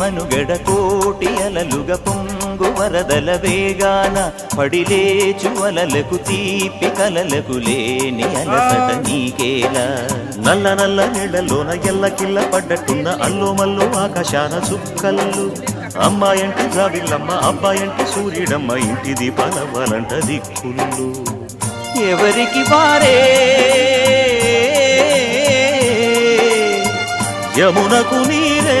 మనుగడ కోటి అలలుగ పొంగు వరదల వేగాన పడిలేచు అలలకు తీపి కలలకు లేని అలసట నీకేలా. నల్ల నల్ల నీళ్ళలోన ఎల్లకిల్ల పడ్డట్టున్న అల్లు మల్లు ఆకాశాన చుక్కల్లు. అమ్మాయంటి జాబిల్లమ్మ అబ్బాయంటి సూర్యుడమ్మ ఇంటి దీపాలవ్వాలంట దిక్కులు ఎవరికి వారే? యమునకు నీరే.